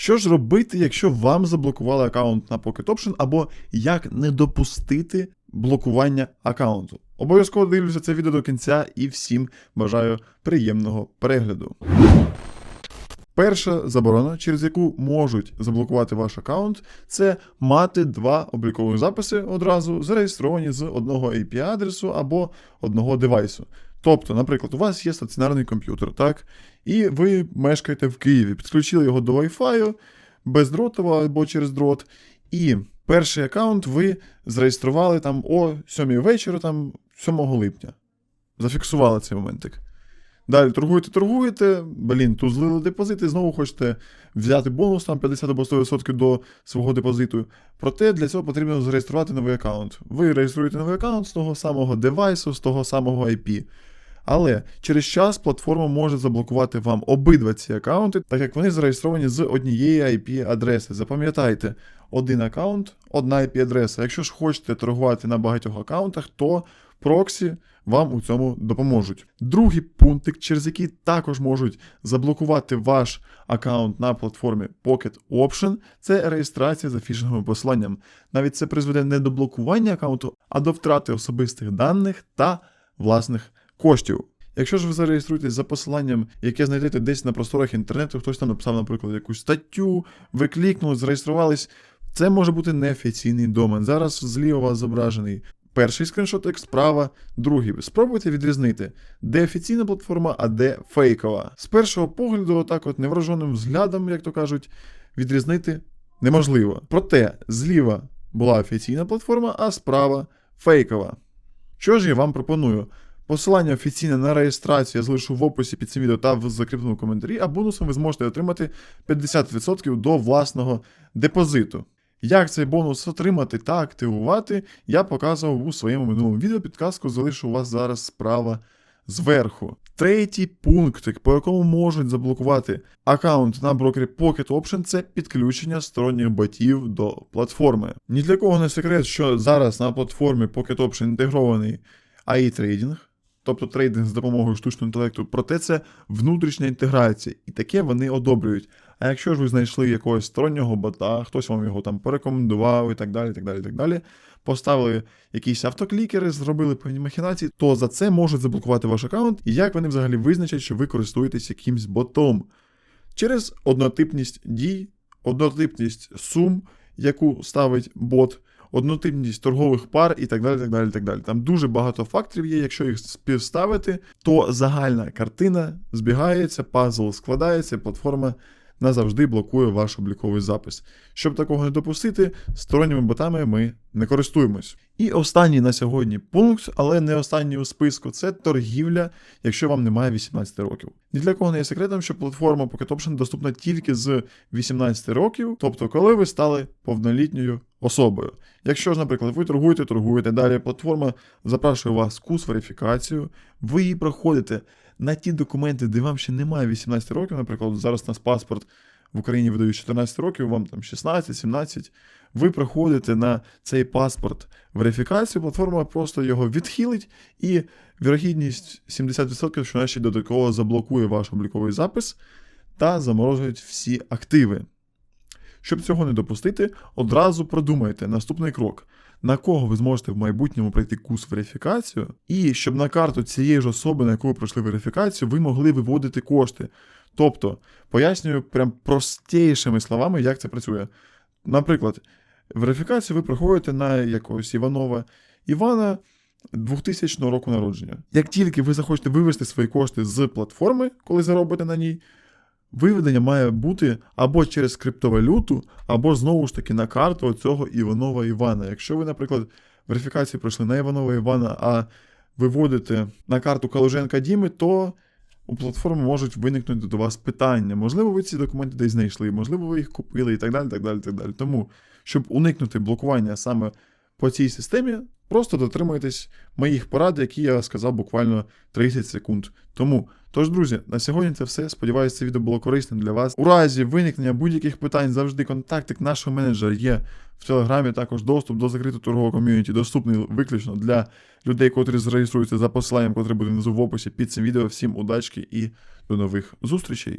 Що ж робити, якщо вам заблокували аккаунт на Pocket Option, або як не допустити блокування аккаунту? Обов'язково дивлюся це відео до кінця і всім бажаю приємного перегляду. Перша заборона, через яку можуть заблокувати ваш аккаунт, це мати два облікових записи одразу зареєстровані з одного IP-адресу або одного девайсу. Тобто, наприклад, у вас є стаціонарний комп'ютер, так? І ви мешкаєте в Києві, підключили його до Wi-Fi бездротово або через дрот. І перший аккаунт ви зареєстрували там о 7 вечора, там 7 липня. Зафіксували цей моментик. Далі торгуєте, торгуєте, блін, тут злили депозити, знову хочете взяти бонус там 50 або 100% до свого депозиту. Проте для цього потрібно зареєструвати новий аккаунт. Ви реєструєте новий аккаунт з того самого девайсу, з того самого IP. Але через час платформа може заблокувати вам обидва ці аккаунти, так як вони зареєстровані з однієї IP-адреси. Запам'ятайте, один аккаунт, одна IP-адреса. Якщо ж хочете торгувати на багатьох аккаунтах, то проксі вам у цьому допоможуть. Другий пунктик, через який також можуть заблокувати ваш аккаунт на платформі Pocket Option, це реєстрація за фішинговим посиланням. Навіть це призведе не до блокування аккаунту, а до втрати особистих даних та власних коштів. Якщо ж ви зареєструєтесь за посиланням, яке знайдете десь на просторах інтернету, хтось там написав, наприклад, якусь статтю, ви клікнули, зареєструвались, це може бути неофіційний домен. Зараз зліва у вас зображений перший скріншотик, справа, другий. Спробуйте відрізнити, де офіційна платформа, а де фейкова. З першого погляду, отак от невраженим взглядом, як то кажуть, відрізнити неможливо. Проте зліва була офіційна платформа, а справа фейкова. Що ж я вам пропоную? Посилання офіційне на реєстрацію я залишу в описі під цим відео та в закріпленому коментарі, а бонусом ви зможете отримати 50% до власного депозиту. Як цей бонус отримати та активувати, я показував у своєму минулому відео. Підказку залишу у вас зараз справа зверху. Третій пунктик, по якому можуть заблокувати аккаунт на брокері Pocket Option, це підключення сторонніх ботів до платформи. Ні для кого не секрет, що зараз на платформі Pocket Option інтегрований AI трейдинг, тобто трейдинг з допомогою штучного інтелекту, проте це внутрішня інтеграція, і таке вони одобрюють. А якщо ж ви знайшли якогось стороннього бота, хтось вам його там порекомендував і так далі, так далі, так далі, поставили якісь автоклікери, зробили певні махінації, то за це можуть заблокувати ваш аккаунт, і як вони взагалі визначать, що ви користуєтесь якимсь ботом. Через однотипність дій, однотипність сум, яку ставить бот, однотипність торгових пар і так далі. так далі, так далі. Там дуже багато факторів є. Якщо їх співставити, то загальна картина збігається, пазл складається, платформа назавжди блокує ваш обліковий запис. Щоб такого не допустити, сторонніми ботами ми не користуємось. І останній на сьогодні пункт, але не останній у списку, це торгівля, якщо вам немає 18 років. Ні для кого не є секретом, що платформа Pocket Option доступна тільки з 18 років, тобто коли ви стали повнолітньою особою. Якщо ж, наприклад, ви торгуєте, торгуєте, далі платформа запрашує вас курс верифікацію, ви її проходите на ті документи, де вам ще немає 18 років, наприклад, зараз у нас паспорт в Україні видають 14 років, вам там 16-17, ви проходите на цей паспорт верифікацію, платформа просто його відхилить, і вірогідність 70%, що наші додатково заблокує ваш обліковий запис та заморозують всі активи. Щоб цього не допустити, одразу продумайте наступний крок. На кого ви зможете в майбутньому пройти курс верифікацію, і щоб на карту цієї ж особи, на яку ви пройшли верифікацію, ви могли виводити кошти. Тобто, пояснюю прям простішими словами, як це працює. Наприклад, верифікацію ви проходите на якогось Іванова Івана 2000 року народження. Як тільки ви захочете вивести свої кошти з платформи, коли заробите на ній, виведення має бути або через криптовалюту, або знову ж таки на карту цього Іванова Івана. Якщо ви, наприклад, верифікацію пройшли на Іванова Івана, а виводите на карту Калуженка Діми, то у платформи можуть виникнути до вас питання. Можливо, ви ці документи десь знайшли, можливо, ви їх купили і так далі. так далі, так далі. Тому, щоб уникнути блокування саме по цій системі, просто дотримуйтесь моїх порад, які я сказав буквально 30 секунд тому. Тож, друзі, на сьогодні це все. Сподіваюся, це відео було корисним для вас. У разі виникнення будь-яких питань завжди контактик нашого менеджера є в телеграмі. Також доступ до закритого торгового ком'юніті доступний виключно для людей, котрі зареєструються за посиланням, котре буде внизу в описі під цим відео. Всім удачки і до нових зустрічей.